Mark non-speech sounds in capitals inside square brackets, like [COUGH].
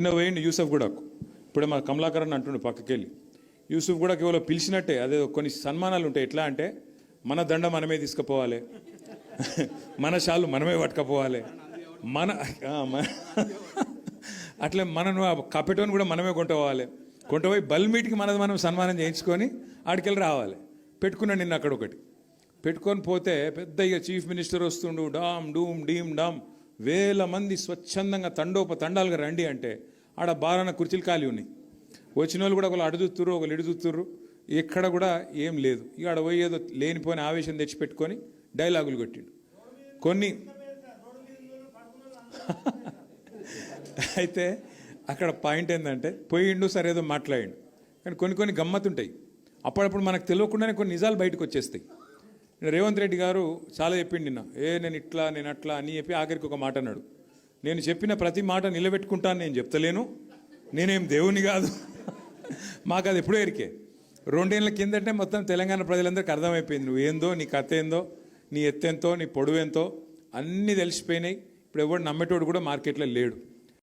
నిన్న వేయండి యూసఫ్ కూడా ఇప్పుడే మా కమలాకరణ్ అంటుండు పక్కకెళ్ళి. యూసుఫ్ కూడా కేవలం పిలిచినట్టే అదే కొన్ని సన్మానాలు ఉంటాయి. ఎట్లా అంటే మన దండ మనమే తీసుకుపోవాలి. [LAUGHS] మన షాలు మనమే పట్టుకపోవాలి. మన మన- [LAUGHS] అట్లే మనను ఆ కపెటోని కూడా మనమే కొంటపోవాలి. కొంటపోయి బల్మీటికి మనది మనం సన్మానం చేయించుకొని ఆడికెళ్ళి రావాలి. పెట్టుకున్నాను నిన్న అక్కడ ఒకటి పెట్టుకొని పోతే పెద్ద ఇక చీఫ్ మినిస్టర్ వస్తుండు డామ్ డూమ్ డీమ్ డామ్. వేల మంది స్వచ్ఛందంగా తండోప తండాలుగా రండి అంటే ఆడ బారాన కుర్చీలు ఖాళీ ఉన్నాయి. వచ్చిన వాళ్ళు కూడా ఒకళ్ళు అడుగుతుర్రు ఒకళ్ళు ఇడుదుతుర్రు ఎక్కడ కూడా ఏం లేదు. ఇక ఆడ పోయి ఏదో లేనిపోయిన ఆవేశం తెచ్చిపెట్టుకొని డైలాగులు కొట్టిండు. కొన్ని అయితే అక్కడ పాయింట్ ఏంటంటే పోయిండు సరే ఏదో మాట్లాడిండు. కానీ కొన్ని కొన్ని గమ్మత్తుంటాయి. అప్పుడప్పుడు మనకు తెలియకుండానే కొన్ని నిజాలు బయటకు వచ్చేస్తాయి. రేవంత్ రెడ్డి గారు చాలా చెప్పిండు నిన్న. ఏ నేను ఇట్లా నేను అట్లా అని చెప్పి ఆఖరికి ఒక మాట అన్నాడు. నేను చెప్పిన ప్రతి మాట నిలబెట్టుకుంటాను నేను చెప్తలేను. నేనేం దేవుని కాదు. మాకు అది ఎప్పుడో ఎరికే. రెండేళ్ళ కిందంటే మొత్తం తెలంగాణ ప్రజలందరికీ అర్థమైపోయింది. నువ్వు ఏందో నీ కథ ఏందో నీ ఎత్తెంతో నీ పొడవెంతో అన్నీ తెలిసిపోయినాయి. ఇప్పుడు ఎవడు నమ్మేటోడు కూడా మార్కెట్లో లేడు.